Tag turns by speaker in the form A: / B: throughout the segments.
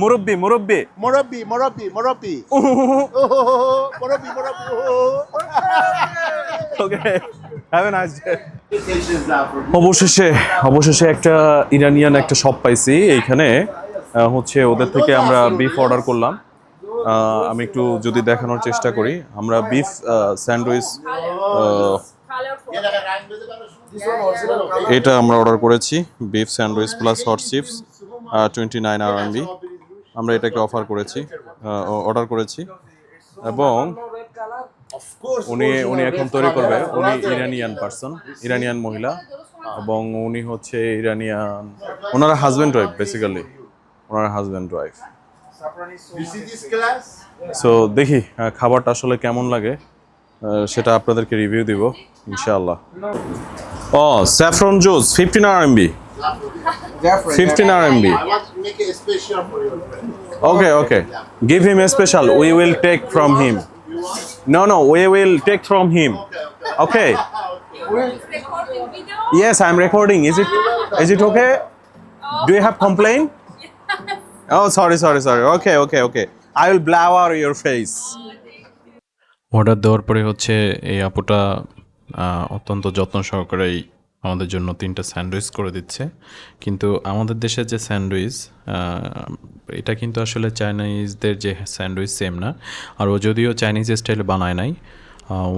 A: মুরব্বি মুরব্বি।
B: Morobi, Morobi, Morobi. Morobi, Morobi.
A: Okay have a nice day অবশেষে অবশেষে একটা ইরানিয়ান একটা শপ পাইছি এইখানে। হচ্ছে ওদের থেকে আমরা বিফ অর্ডার করলাম। আমি একটু যদি দেখানোর চেষ্টা করি আমরা বিফ স্যান্ডউইচ এটা আমরা অর্ডার করেছি beef sandwich plus hot chips twenty nine আর আমরা এটাকে অফার করেছি অর্ডার করেছি। এবং উনি উনি এখন তৈরি করবে। উনি ইরানিয়ান পার্সন ইরানিয়ান মহিলা। এবং উনি হচ্ছে ইরানিয়ান ওনারা হাজব্যান্ড ওয়াইফ বেসিক্যালি ওনারা হাজব্যান্ড ওয়াইফ? সো দেখি খাবারটা আসলে কেমন লাগে সেটা আপনাদেরকে রিভিউ দিব ইনশাআল্লাহ। ও saffron juice fifteen R MB fifteen R MB
B: I want to make it special for your friend.
A: Okay okay give him special we will take from him
B: You want?
A: No no we will take from him okay
C: recording video?
A: Yes, I'm recording. Is it is it okay? Do you have complaint? Oh, sorry, sorry, sorry. Okay, okay, okay. I will blower your face.
D: Order দেওয়ার পরে হচ্ছে এই আপুটা অত্যন্ত যত্ন সহকারেই আমাদের জন্য তিনটা স্যান্ডউইচ করে দিচ্ছে। কিন্তু আমাদের দেশের যে স্যান্ডউইচ এটা কিন্তু আসলে চাইনিজদের যে স্যান্ডউইচ সেম না। আর ও যদিও চাইনিজ স্টাইলে বানায় নাই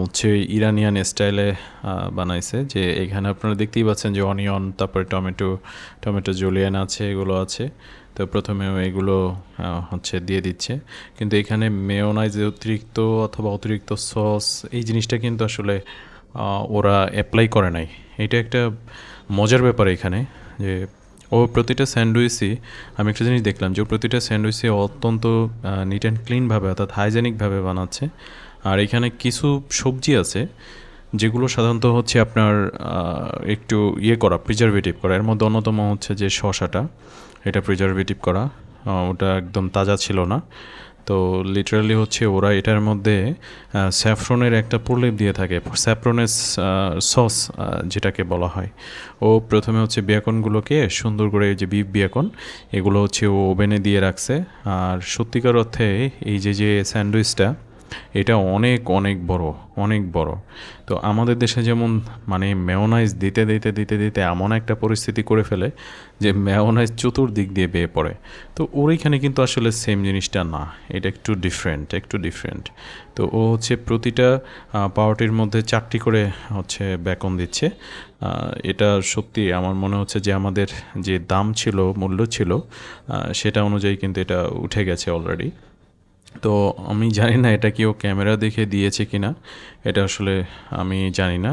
D: হচ্ছে ইরানিয়ান স্টাইলে বানাইছে যে এখানে আপনারা দেখতেই পাচ্ছেন যে অনিয়ন, তারপরে টমেটো টমেটো জুলিয়ান আছে, এগুলো আছে। তো প্রথমে এগুলো হচ্ছে দিয়ে দিচ্ছে। কিন্তু এখানে মেয়োনাইজ অতিরিক্ত অথবা অতিরিক্ত সস, এই জিনিসটা কিন্তু আসলে ওরা অ্যাপ্লাই করে নাই। এটা একটা মজার ব্যাপার এখানে, যে ও প্রতিটা স্যান্ডউইচই, আমি একটা জিনিস দেখলাম যে প্রতিটা স্যান্ডউইচই অত্যন্ত নিট অ্যান্ড ক্লিনভাবে অর্থাৎ হাইজেনিকভাবে বানাচ্ছে। আর এখানে কিছু সবজি আছে, যেগুলো সাধারণত হচ্ছে আপনার একটু ইয়ে করা প্রিজারভেটিভ করা। এর মধ্যে অন্যতম হচ্ছে যে শশাটা এটা প্রিজারভেটিভ করা। ওটা একদম তাজা ছিল না। তো লিটারালি হচ্ছে ওরা এটার মধ্যে স্যাফ্রনের একটা প্রলেপ দিয়ে থাকে স্যাফ্রনের সস যেটাকে বলা হয়। ও প্রথমে হচ্ছে বিয়াকনগুলোকে সুন্দর করে যে বিফ বিয়াকন, এগুলো হচ্ছে ও ওভেনে দিয়ে রাখছে। আর সত্যিকার অর্থে এই যে যে স্যান্ডউইচটা এটা অনেক অনেক বড় অনেক বড়। তো আমাদের দেশে যেমন মানে মেয়োনাইজ দিতে দিতে দিতে দিতে এমন একটা পরিস্থিতি করে ফেলে যে মেয়োনাইজ চতুর্দিক দিয়ে বেয়ে পড়ে। তো ওর এখানে কিন্তু আসলে সেম জিনিসটা না। এটা একটু ডিফারেন্ট একটু ডিফারেন্ট তো ও হচ্ছে প্রতিটা পাওয়ারটির মধ্যে চারটি করে হচ্ছে বেকন দিচ্ছে। এটা সত্যি আমার মনে হচ্ছে যে আমাদের যে দাম ছিল, মূল্য ছিল সেটা অনুযায়ী কিন্তু এটা উঠে গেছে অলরেডি তো আমি জানি না এটা কেউ ক্যামেরা দেখে দিয়েছে কি না এটা আসলে আমি জানি না।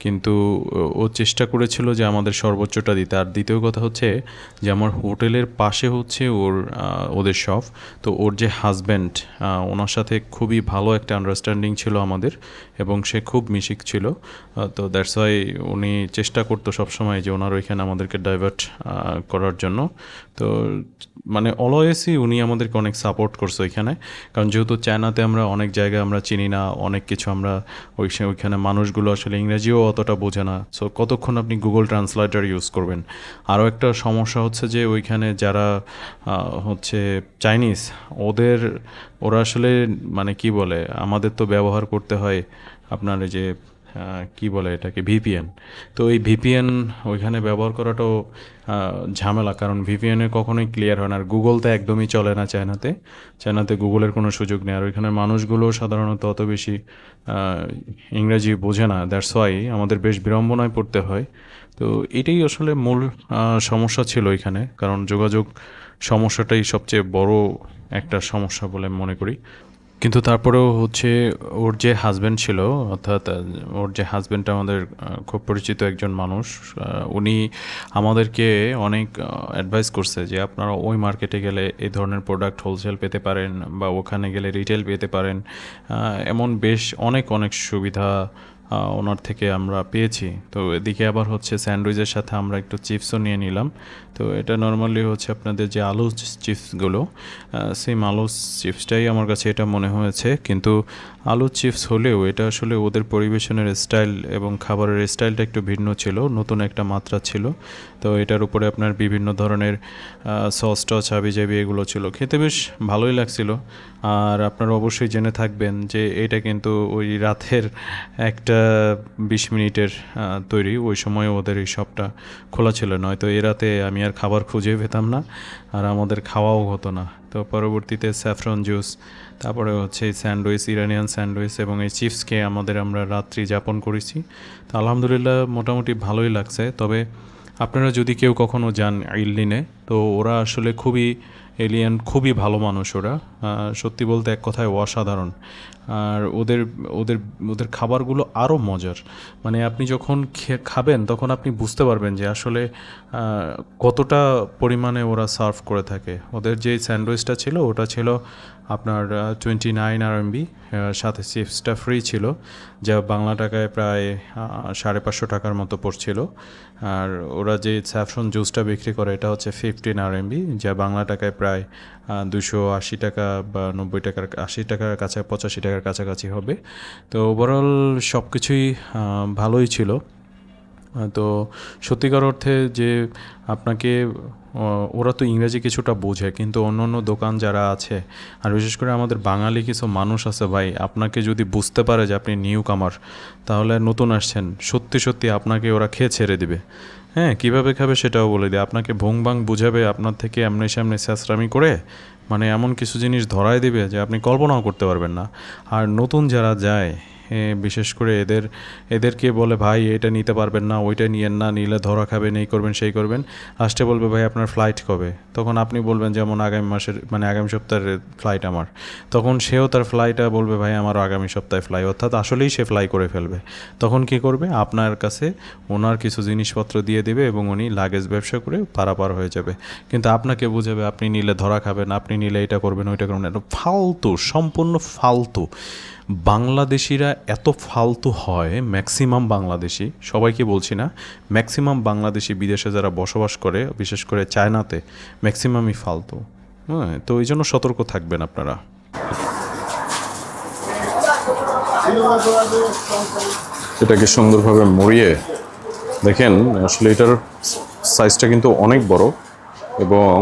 D: কিন্তু, ও- চেষ্টা করেছিল যে আমাদের সর্বোচ্চটা দিতে। আর দ্বিতীয় কথা হচ্ছে যে আমার হোটেলের পাশে হচ্ছে ওর ওদের শপ তো ওর যে হাজব্যান্ড ওনার সাথে খুবই ভালো একটা আন্ডারস্ট্যান্ডিং ছিল আমাদের এবং সে খুব মিশিক ছিল। তো দ্যাটস ওয়াই উনি চেষ্টা করতো সবসময় যে ওনার ওইখানে আমাদেরকে ডাইভার্ট করার জন্য। তো মানে অলওয়েসই উনি আমাদেরকে অনেক সাপোর্ট করছে ওইখানে। কারণ যেহেতু চায়নাতে আমরা অনেক জায়গায় আমরা চিনি না, অনেক কিছু আমরা ওই ওইখানে মানুষগুলো আসলে ইংরেজিও অতটা বোঝে না। সো কতক্ষণ আপনি গুগল ট্রান্সলেটার ইউজ করবেন? আরও একটা সমস্যা হচ্ছে যে ওইখানে যারা হচ্ছে চাইনিজ ওদের, ওরা আসলে মানে কি বলে, আমাদের তো ব্যবহার করতে হয় আপনার যে কি বলে এটাকে ভিপিএন তো এই ভিপিএন ওইখানে ব্যবহার করাটাও ঝামেলা, কারণ ভিপিএনে কখনোই ক্লিয়ার হয় না। আর গুগল তো একদমই চলে না চায়নাতে। চায়নাতে গুগলের কোনো সুযোগ নেই। আর ওইখানে মানুষগুলো সাধারণত অত বেশি ইংরাজি বোঝে না। দ্যাটস ওয়াই আমাদের বেশ বিড়ম্বনায় পড়তে হয়। তো এটাই আসলে মূল সমস্যা ছিল এখানে কারণ যোগাযোগ সমস্যাটাই সবচেয়ে বড় একটা সমস্যা বলে মনে করি। কিন্তু তারপরেও হচ্ছে ওর যে হাজব্যান্ড ছিল, অর্থাৎ ওর যে হাজব্যান্ডটা আমাদের খুব পরিচিত একজন মানুষ উনি আমাদেরকে অনেক অ্যাডভাইস করছে যে আপনারা ওই মার্কেটে গেলে এই ধরনের প্রোডাক্ট হোলসেল পেতে পারেন বা ওখানে গেলে রিটেল পেতে পারেন। এমন বেশ অনেক অনেক সুবিধা ওনার থেকে আমরা পেয়েছি। তো এদিকে আবার হচ্ছে স্যান্ডউইচের সাথে আমরা একটু চিপসও নিয়ে নিলাম। তো এটা নর্মালি হচ্ছে আপনাদের যে আলু চিপসগুলো সেম আলু চিপসটাই আমার কাছে এটা মনে হয়েছে। কিন্তু আলু চিপস হলেও এটা আসলে ওদের পরিবেশনের স্টাইল এবং খাবারের স্টাইলটা একটু ভিন্ন ছিল, নতুন একটা মাত্রা ছিল। তো এটার উপরে আপনার বিভিন্ন ধরনের সস, টস হাবি জাবি এগুলো ছিল। খেতে বেশ ভালোই লাগছিল। আর আপনারা অবশ্যই জেনে থাকবেন যে এটা কিন্তু ওই রাতের একটা বিশ মিনিটের তৈরি। ওই সময় ওদের এই শপটা খোলা ছিল নয়তো এ রাতে আমি আর খাবার খুঁজে পেতাম না আর আমাদের খাওয়াও হতো না। তো পরবর্তীতে স্যাফরন জুস তারপরে হচ্ছে স্যান্ডউইচ, ইরানিয়ান স্যান্ডউইচ এবং এই চিপসকে আমাদের আমরা রাত্রি যাপন করেছি। তো আলহামদুলিল্লাহ মোটামুটি ভালোই লাগছে। তবে আপনারা যদি কেউ কখনো যান ইল্লিনে, তো ওরা আসলে খুবই এলিয়ান খুবই ভালো মানুষ ওরা। সত্যি বলতে এক কথায় অসাধারণ। আর ওদের ওদের ওদের খাবারগুলো আরও মজার। মানে আপনি যখন খাবেন, তখন আপনি বুঝতে পারবেন যে আসলে কতটা পরিমাণে ওরা সার্ভ করে থাকে। ওদের যে স্যান্ডউইচটা ছিল, ওটা ছিল আপনার টোয়েন্টি নাইন আর এমবি সাথে চিপসটা ফ্রি ছিল, যা বাংলা টাকায় প্রায় সাড়ে পাঁচশো টাকার মতো পড়ছিল। আর ওরা যে স্যাফরন জুসটা বিক্রি করে, এটা হচ্ছে ফিফটিন আর এমবি যা বাংলা টাকায় প্রায় দুশো আশি টাকা বা নব্বই টাকার আশি টাকার কাছে, পঁচাশি টাকার কাছাকাছি হবে। তো ওভারঅল সব কিছুই ভালোই ছিল। তো সত্যিকার অর্থে যে আপনাকে ওরা তো ইংরেজি কিছুটা বোঝে, কিন্তু অন্য অন্য দোকান যারা আছে, আর বিশেষ করে আমাদের বাঙালি কিছু মানুষ আছে ভাই, আপনাকে যদি বুঝতে পারে যে আপনি নিউ কামার তাহলে নতুন আসছেন। সত্যি সত্যি আপনাকে ওরা খেয়ে ছেড়ে দিবে। হ্যাঁ কীভাবে খাবে সেটাও বলে দিই। আপনাকে ভোং ভাং বুঝাবে আপনার থেকে এমনি সামনে স্যাঁচরামি করে মানে এমন কিছু জিনিস ধরায় দেবে যে আপনি কল্পনাও করতে পারবেন না। আর নতুন যারা যায় বিশেষ করে এদের, এদেরকে বলে, ভাই, এটা নিতে পারবেন না, ওইটা নিয়েন না, নিলে ধরা খাবেন, এই করবেন, সেই করবেন। লাস্টে বলবে, ভাই, আপনার ফ্লাইট কবে? তখন আপনি বলবেন, যেমন আগামী মাসের মানে আগামী সপ্তাহের ফ্লাইট আমার। তখন সেও তার ফ্লাইটটা বলবে, ভাই আমার আগামী সপ্তাহে ফ্লাই অর্থাৎ আসলেই সে ফ্লাই করে ফেলবে। তখন কি করবে? আপনার কাছে ওনার কিছু জিনিসপত্র দিয়ে দেবে এবং উনি লাগেজ ব্যবসা করে পারাপার হয়ে যাবে। কিন্তু আপনাকে বুঝাবে, আপনি নিলে ধরা খাবেন, আপনি নিলে এটা করবেন, ওইটা করবেন ফালতু, সম্পূর্ণ ফালতু। বাংলাদেশিরা এত ফালতু হয় ম্যাক্সিমাম বাংলাদেশি, সবাইকে বলছি না, ম্যাক্সিমাম বাংলাদেশি বিদেশে যারা বসবাস করে, বিশেষ করে চায়নাতে, ম্যাক্সিমামই ফালতু। হ্যাঁ তো এই জন্য সতর্ক থাকবেন আপনারা।
A: এটাকে সুন্দরভাবে মরিয়ে দেখেন, আসলে এটার সাইজটা কিন্তু অনেক বড় এবং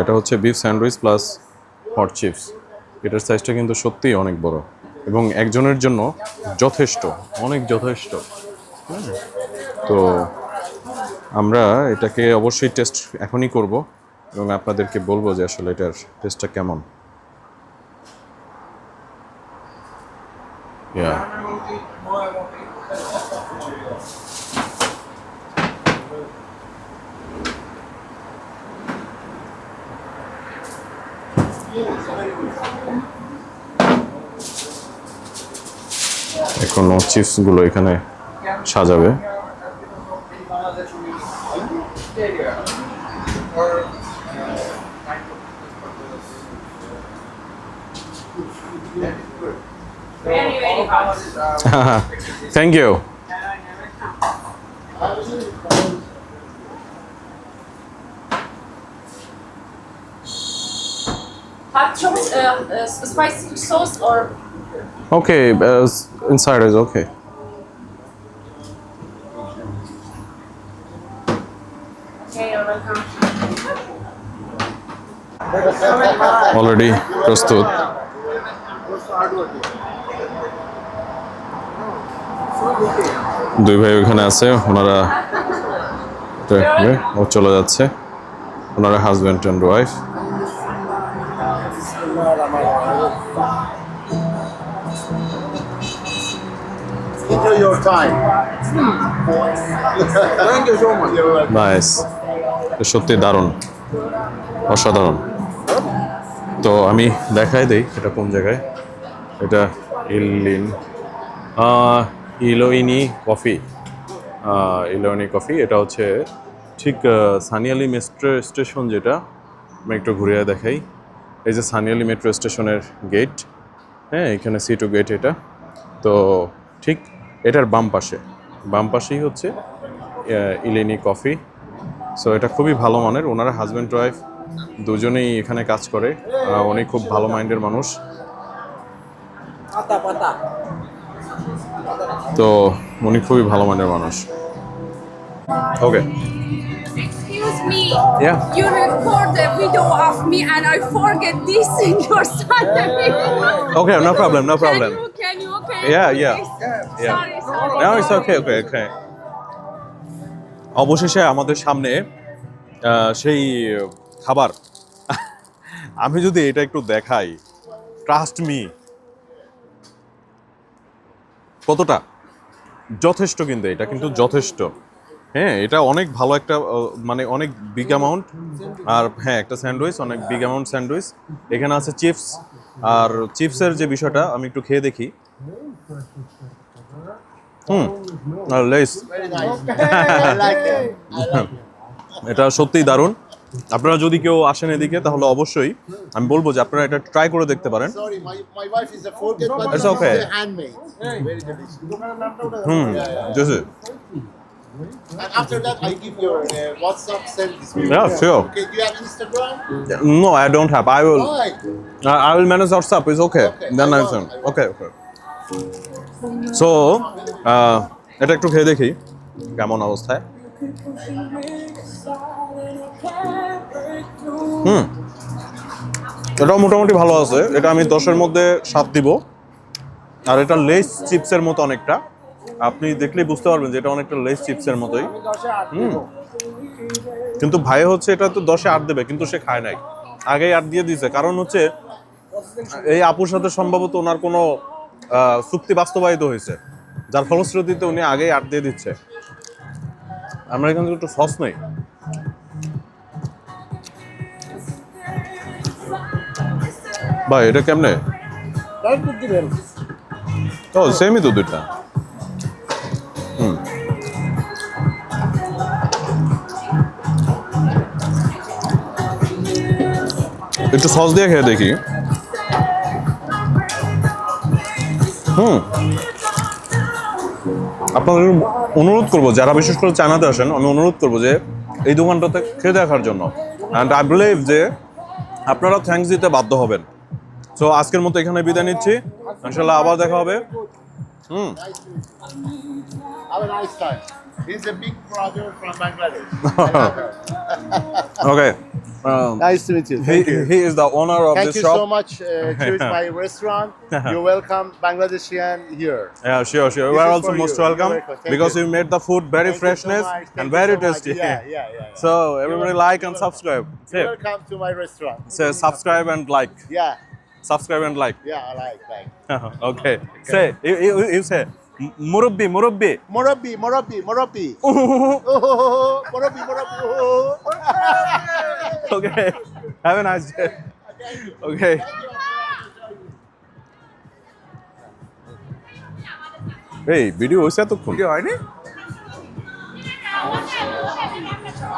A: এটা হচ্ছে beef sandwich plus hot chips এটার সাইজটা কিন্তু সত্যিই অনেক বড়। এবং একজনের জন্য যথেষ্ট, অনেক যথেষ্ট। তো আমরা এটাকে অবশ্যই টেস্ট এখনই করব এবং আপনাদেরকে বলব যে আসলে এটার টেস্টটা কেমন Yeah. এখনও চিপসগুলো এখানে সাজাবে. Thank you
C: Hot sauce, uh, uh, spicy sauce or
A: Okay, uh, inside is okay. Already প্রস্তুত দুই ভাই ওখানে আছে ওনারা ও চলে যাচ্ছে। ওনারা husband and wife
B: Enjoy your time. Thank you so much.
A: Nice সত্যি দারুণ। অসাধারণ। তো আমি দেখাই দেই এটা কোন জায়গায়। এটা ইলিন ইলোইনি কফি। ইলোইনি কফি এটা হচ্ছে ঠিক সানিয়ালি মেট্রো স্টেশন যেটা। আমি একটু ঘুরিয়ে দেখাই। এই যে সানিয়ালি মেট্রো স্টেশনের গেট হ্যাঁ এখানে সি টু গেট এটা। তো ঠিক এটার বাম পাশে। বাম পাশেই হচ্ছে ইলেনি কফি সো এটা খুবই ভালো মানের। ওনারা হাজব্যান্ড ওয়াইফ দুজনেই এখানে কাজ করে। উনি খুব ভালো মাইন্ডের মানুষ। তো উনি খুবই ভালো মানের মানুষ। ওকে
C: me.
A: Yeah.
C: You record the video of me and I forget this in your salary.
A: Okay, no problem, no problem.
C: Can you, can you, okay?
A: Yeah, yeah.
C: Please.
A: Yeah.
C: Sorry, sorry.
A: No, it's okay, okay, okay. অবশেষে আমাদের সামনে আহ, সেই খাবার আমি যদি এটা একটু দেখাই ট্রাস্ট মি কতটা যথেষ্ট কিন্তু এটা কিন্তু যথেষ্ট হ্যাঁ এটা অনেক ভালো একটা মানে অনেক বিগ অ্যামাউন্ট আর হ্যাঁ একটা স্যান্ডউইচ অনেক বিগ অ্যামাউন্ট স্যান্ডউইচ। এখানে আছে চিপস। আর চিপসের যে বিষয়টা আমি একটু খেয়ে দেখি। হুম আর লেস. এটা সত্যিই দারুণ। আপনারা যদি কেউ আসেন এদিকে তাহলে অবশ্যই আমি বলব যে আপনারা এটা ট্রাই করে দেখতে পারেন. হুম.
B: And after that, I give your uh, WhatsApp, send this video.
A: Yeah, sure.
B: Okay, do you have Instagram?
A: no I don't have I will
B: Why?
A: I- I will manage WhatsApp it's okay
B: Okay,
A: then
B: I
A: I send okay okay so uh, এটা একটু খেয়ে দেখি কেমন অবস্থায় হুম এটাও মোটামুটি ভালো আছে এটা আমি দশের মধ্যে সাত দিব আর এটা লেস চিপসের মতো অনেকটা আপনি দেখলেই বুঝতে পারবেন যে এটা অনেকটা লেস চিপসের মতোই। হুম। কিন্তু ভাই হচ্ছে এটা তো দশে আট দেবে কিন্তু সে খায় নাই। আগেই আট দিয়ে দিয়েছে। কারণ হচ্ছে এই আপুর সাথে সম্ভবত ওনার কোনো চুক্তি বাস্তবায়িত হয়েছে। যার ফলশ্রুতিতে উনি আগেই আট দিয়ে দিচ্ছে। আমরা এখান থেকে একটু সস নেই। ভাই এটা কেমনে? ও সেমই তো দুইটা একটু সস দিয়ে খেয়ে দেখি। হুম। আপনাদের অনুরোধ করব যারা বিশেষ করে চায়নাতে আসেন আমি অনুরোধ করব যে এই দোকানটাতে খেয়ে দেখার জন্য। অ্যান্ড আই বিলিভ যে আপনারা থ্যাঙ্কস দিতে বাধ্য হবেন। সো আজকের মতো এখানে বিদায় নিচ্ছি। ইনশাল্লাহ আবার দেখা হবে। হুম.
B: He's a big brother from Bangladesh. I
A: okay
B: nice to meet you.
A: he, he is the owner of
B: Thank
A: this
B: you
A: shop
B: so much. Uh, choose my restaurant. You're welcome, Bangladeshian here.
A: Yeah, sure, sure.
B: This
A: We are also most
B: you.
A: welcome.
B: Thank
A: because
B: you.
A: you made the food very
B: Thank you so
A: freshness and very
B: so
A: tasty.
B: Yeah, yeah, yeah. yeah.
A: So everybody like and subscribe.
B: You're welcome to my restaurant.
A: say subscribe and like.
B: Yeah,
A: Subscribe and like.
B: yeah, I like, like.
A: okay. Say, you, you, you say, "M- Murabbi, Murabbi.
B: Morabi, Morabi, Morabi. Morabi, Morabi.
A: Okay. Have a nice day. Okay. এই video হয়েছে এতক্ষণ
E: হয়নি